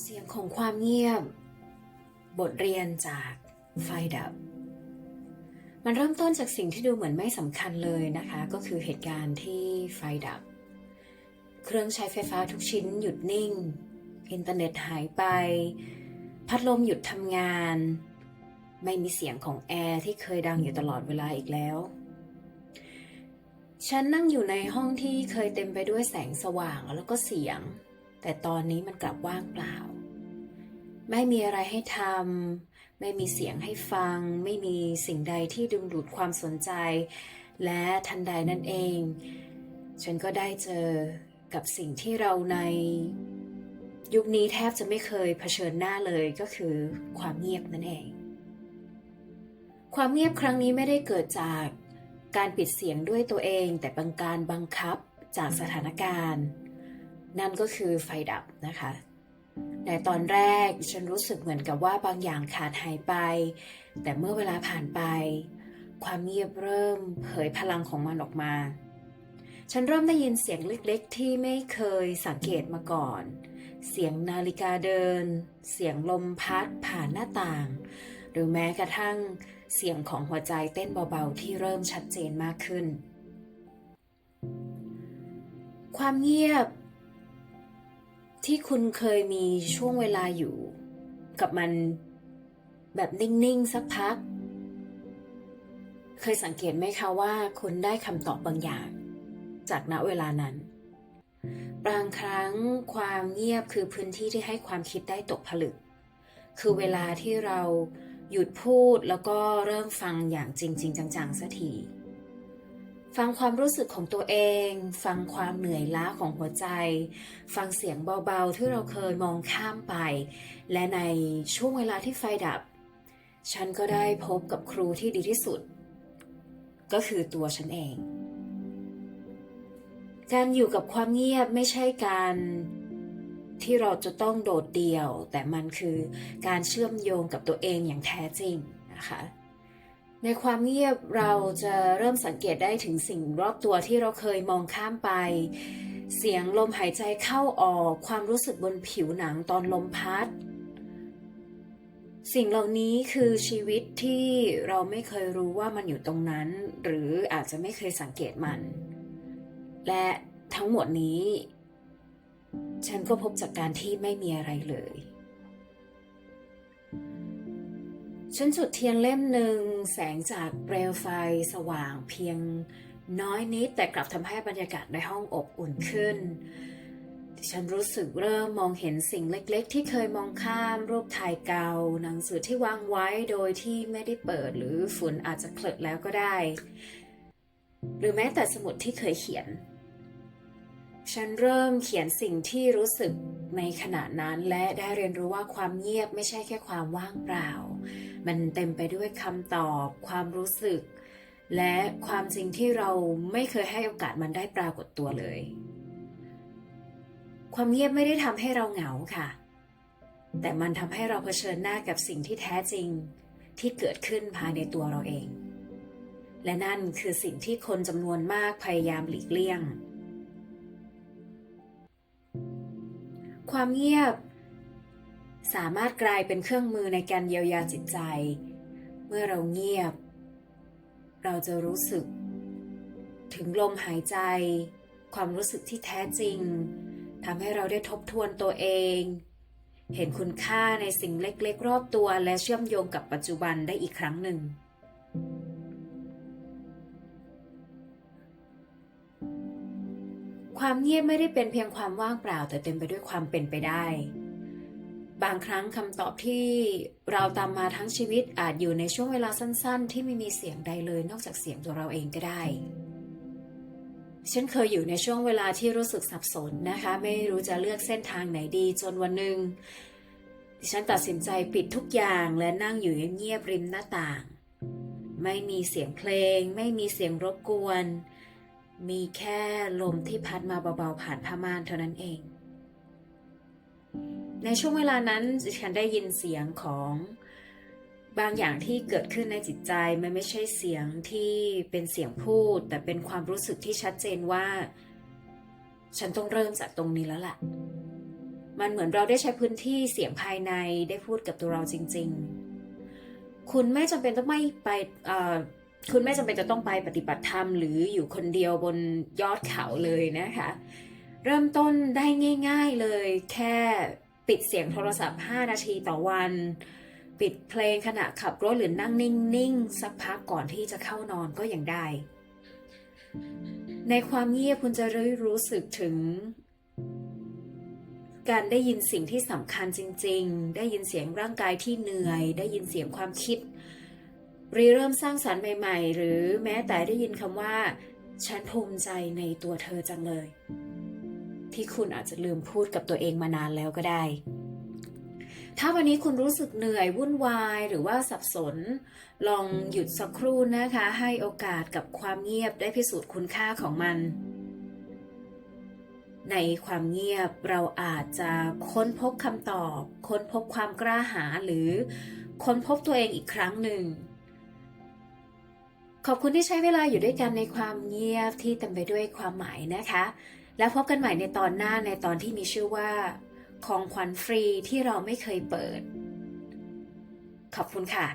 เสียงของความเงียบ บทเรียนจากไฟดับ มันเริ่มต้นจากสิ่งที่ดูเหมือนไม่สำคัญเลยนะคะ ก็คือเหตุการณ์ที่ไฟดับ เครื่องใช้ไฟฟ้าทุกชิ้นหยุดนิ่ง อินเทอร์เน็ตหายไป พัดลมหยุดทำงาน ไม่มีเสียงของแอร์ที่เคยดังอยู่ตลอดเวลาอีกแล้ว ฉันนั่งอยู่ในห้องที่เคยเต็มไปด้วยแสงสว่างแล้วก็เสียง แต่ตอนนี้มันกลับว่างเปล่า ไม่มีอะไรให้ทำ ไม่มีเสียงให้ฟัง ไม่มีสิ่งใดที่ดึงดูดความสนใจ และทันใดนั่นเอง ฉันก็ได้เจอกับสิ่งที่เราในยุคนี้แทบจะไม่เคยเผชิญหน้าเลยก็คือความเงียบนั่นเอง ความเงียบครั้งนี้ไม่ได้เกิดจากการปิดเสียงด้วยตัวเอง แต่เป็นการบังคับจากสถานการณ์ นั่นก็คือไฟดับนะคะ ในตอนแรกฉันรู้สึกเหมือนกับว่าบางอย่างขาดหายไป แต่เมื่อเวลาผ่านไป ความเงียบเริ่มเผยพลังของมันออกมา ฉันเริ่มได้ยินเสียงเล็กๆ ที่ไม่เคยสังเกตมาก่อน เสียงนาฬิกาเดิน เสียงลมพัดผ่านหน้าต่าง หรือแม้กระทั่งเสียงของหัวใจเต้นเบาๆ ที่เริ่มชัดเจนมากขึ้น ความเงียบ ที่คุณเคยมีช่วงเวลาอยู่ กับมันแบบนิ่งๆสักพัก เคยสังเกตไหมคะว่าคุณได้คำตอบบางอย่าง จากณเวลานั้น บางครั้งความเงียบคือพื้นที่ที่ให้ความคิดได้ตกผลึก คือเวลาที่เราหยุดพูดแล้วก็เริ่มฟังอย่างจริง ๆ จังๆสักที ฟังความรู้สึกของตัวเอง ฟังความเหนื่อยล้าของหัวใจ ฟังเสียงเบาๆที่เราเคยมองข้ามไป และในช่วงเวลาที่ไฟดับ ฉันก็ได้พบกับครูที่ดีที่สุด ก็คือตัวฉันเอง การอยู่กับความเงียบไม่ใช่การที่เราจะต้องโดดเดี่ยว แต่มันคือการเชื่อมโยงกับตัวเองอย่างแท้จริงนะคะ ในความเงียบเราจะเริ่มสังเกตได้ถึงสิ่งรอบตัวที่เราเคยมองข้ามไป เสียงลมหายใจเข้าออกความรู้สึกบนผิวหนังตอนลมพัด สิ่งเหล่านี้คือชีวิตที่เราไม่เคยรู้ว่ามันอยู่ตรงนั้น หรืออาจจะไม่เคยสังเกตมัน และทั้งหมดนี้ ฉันก็พบจากการที่ไม่มีอะไรเลย ฉันจุดเทียนเล่มหนึ่งแสงจากเปลวไฟสว่างเพียงน้อยนิดแต่กลับทำให้บรรยากาศในห้องอบอุ่นขึ้น ฉันรู้สึกเริ่มมองเห็นสิ่งเล็กๆ ที่เคยมองข้ามรูปถ่ายเก่าหนังสือที่วางไว้โดยที่ไม่ได้เปิดหรือฝุ่นอาจจะเคลอะแล้วก็ได้ หรือแม้แต่สมุดที่เคยเขียน ฉันเริ่มเขียนสิ่งที่รู้สึกในขณะนั้นและได้เรียนรู้ว่าความเงียบไม่ใช่แค่ความว่างเปล่า มันเต็มไปด้วยคำตอบ ความรู้สึก และความจริงที่เราไม่เคยให้โอกาสมันได้ปรากฏตัวเลย ความเงียบไม่ได้ทำให้เราเหงาค่ะ แต่มันทำให้เราเผชิญหน้ากับสิ่งที่แท้จริงที่เกิดขึ้นภายในตัวเราเอง และนั่นคือสิ่งที่คนจำนวนมากพยายามหลีกเลี่ยง ความเงียบ สามารถกลายเป็นเครื่องมือในการเยียวยาจิตใจ เมื่อเราเงียบ เราจะรู้สึก ถึงลมหายใจ ความรู้สึกที่แท้จริงทำให้เราได้ทบทวนตัวเอง เห็นคุณค่าในสิ่งเล็กๆ รอบตัวและเชื่อมโยงกับปัจจุบันได้อีกครั้งหนึ่ง ความเงียบไม่ได้เป็นเพียงความว่างเปล่าแต่เต็มไปด้วยความเป็นไปได้ บางครั้งคำตอบที่เราตามมาทั้งชีวิตอาจอยู่ในช่วงเวลาสั้นๆ ที่ไม่มีเสียงใดเลยนอกจากเสียงตัวเราเองก็ได้ ฉันเคยอยู่ในช่วงเวลาที่รู้สึกสับสนนะคะ ไม่รู้จะเลือกเส้นทางไหนดีจนวันหนึ่งฉันตัดสินใจปิดทุกอย่างและนั่งอยู่เงียบๆริมหน้าต่าง ไม่มีเสียงเพลง ไม่มีเสียงรบกวน มีแค่ลมที่พัดมาเบาๆผ่านผ้าม่านเท่านั้นเอง ในช่วงเวลานั้นดิฉันได้ยินเสียงของบางอย่างที่เกิดขึ้นในจิตใจมันไม่ใช่เสียงที่เป็นเสียงพูด แต่เป็นความรู้สึกที่ชัดเจนว่า ฉันต้องเริ่มจากตรงนี้แล้วล่ะ มันเหมือนเราได้ใช้พื้นที่เสียงภายในได้พูดกับตัวเราจริง ๆ คุณไม่จำเป็นต้องไม่ไปคุณไม่จำเป็นจะต้องไปปฏิบัติธรรมหรืออยู่คนเดียวบนยอดเขาเลยนะคะ เริ่มต้นได้ง่าย ๆเลยแค่ ปิดเสียงโทรศัพท์ 5 นาทีต่อวัน ปิดเพลงขณะขับรถหรือนั่งนิ่งๆ สักพักก่อนที่จะเข้านอนก็ยังได้ ในความเงียบคุณจะรู้รู้สึกถึง การได้ยินสิ่งที่สำคัญจริง ๆ ได้ยินเสียงร่างกายที่เหนื่อย ได้ยินเสียงความคิดรีเริ่มสร้างสรรค์ใหม่ ๆ หรือแม้แต่ได้ยินคำว่า ฉันภูมิใจในตัวเธอจังเลย ที่คุณอาจจะลืมพูดกับตัวเองมานานแล้วก็ได้ ถ้าวันนี้คุณรู้สึกเหนื่อยวุ่นวายหรือว่าสับสน ลองหยุดสักครู่นะคะ ให้โอกาสกับความเงียบได้พิสูจน์คุณค่าของมัน ในความเงียบเราอาจจะค้นพบคำตอบ ค้นพบความกล้าหาญหรือค้นพบตัวเองอีกครั้งหนึ่งขอบคุณที่ใช้เวลาอยู่ด้วยกันในความเงียบที่เต็มไปด้วยความหมายนะคะ แล้วพบกันใหม่ในตอนหน้าในตอนที่มีชื่อว่า ของขวัญฟรีที่เราไม่เคยเปิด ขอบคุณค่ะ